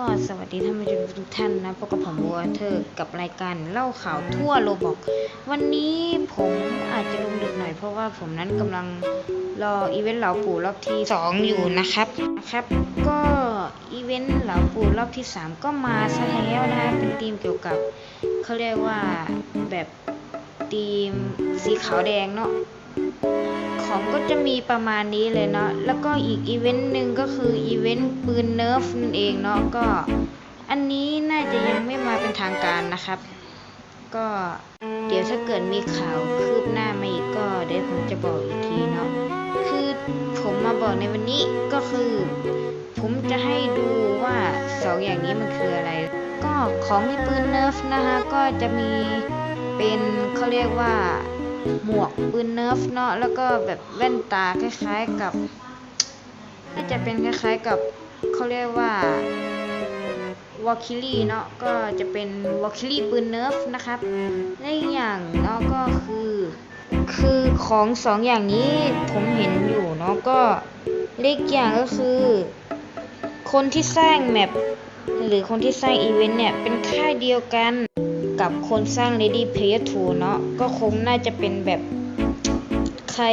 ก็สวัสดีท่านผู้ชมทุกท่านนะพบกับผมบัวเธอกับรายการเล่าข่าวทั่วโลบอก วันนี้ผมอาจจะลงดึกหน่อยเพราะว่าผมนั้นกำลังรออีเวนต์เหล่าปู่รอบที่ 2 อยู่นะครับนะครับ ก็อีเวนต์เหล่าปู่รอบที่ 3 ก็มาซะแล้วนะฮะเป็นธีมเกี่ยวกับเขาเรียกว่าแบบธีมสีขาวแดงเนาะ ของก็จะมีประมาณนี้เลยเนาะ แล้วก็อีกอีเวนต์หนึ่งก็คืออีเวนต์ปืนเนิร์ฟนั่นเองเนาะ ก็อันนี้น่าจะยังไม่มาเป็นทางการนะครับ ก็เดี๋ยวถ้าเกิดมีข่าวคืบหน้ามาอีกก็เดี๋ยวผมจะบอกอีกทีเนาะ คือผมมาบอกในวันนี้ก็คือ ผมจะให้ดูว่าสองอย่างนี้มันคืออะไร ก็ของในปืนเนิร์ฟนะคะก็จะมีเป็นเขาเรียกว่า หมวกปืนเนิร์ฟเนาะแล้วก็แบบแว่นตาคล้ายๆกับน่าจะเป็นคล้ายๆกับเขาเรียกว่าวอลคิลี่เนาะก็จะเป็นวอลคิลี่ปืนเนิร์ฟนะครับและอีกอย่างเนาะก็คือ คือของสองอย่างนี้ผมเห็นอยู่เนาะก็เล็กอย่างก็คือ คนที่สร้างแมปหรือคนที่สร้างอีเวนต์เนี่ยเป็นค่ายเดียวกัน กับคนสร้าง Lady Player 2 เนาะก็คงน่าจะเป็นแบบใคร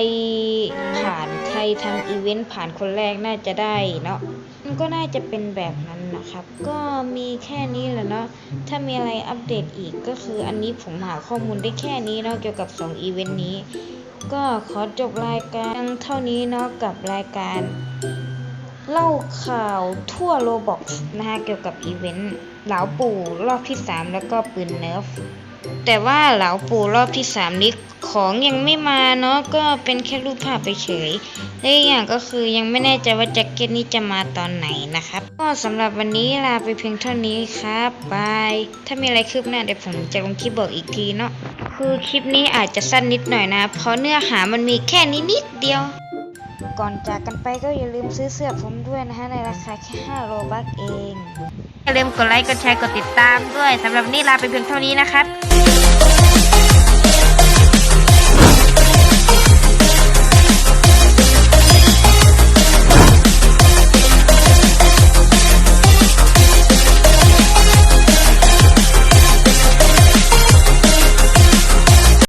ผ่านใครทำอีเวนต์ผ่านคนแรกน่าจะได้เนาะมันก็น่าจะเป็นแบบนั้นนะครับ ก็มีแค่นี้แหละเนาะถ้ามีอะไรอัปเดตอีกก็คืออันนี้ผมหาข้อมูลได้แค่นี้เนาะเกี่ยวกับ2อีเวนต์นี้ ก็ขอจบรายการเท่านี้เนาะกับรายการ เล่าข่าวทั่วโลบอกนะคะเกี่ยวกับอีเวนต์ เหลาปู่รอบที่3แล้วก็ปืนเนิร์ฟแต่ว่าเหลาปู่รอบที่3นี้ของยังไม่มาเนาะก็เป็นแค่รูปภาพไปเฉยและอีกอย่างก็คือยังไม่แน่ใจว่าแจ็คเก็ตนี้จะมาตอนไหนนะครับ ก็สำหรับวันนี้ลาไปเพียงเท่านี้ครับบายถ้ามีอะไรคืบหน้าเดี๋ยวผมจะลงคลิปบอกอีกทีเนาะคือคลิปนี้อาจจะสั้นนิดหน่อยนะ เพราะเนื้อหามันมีแค่นี้นิดเดียว ก่อนจากกันไปก็อย่าลืมซื้อเสื้อผมด้วยนะฮะในราคาแค่5โลบักเอง อย่าลืมกดไลค์ กดแชร์ กดติดตามด้วยสำหรับวันนี้ลาไปเพียงเท่านี้นะครับ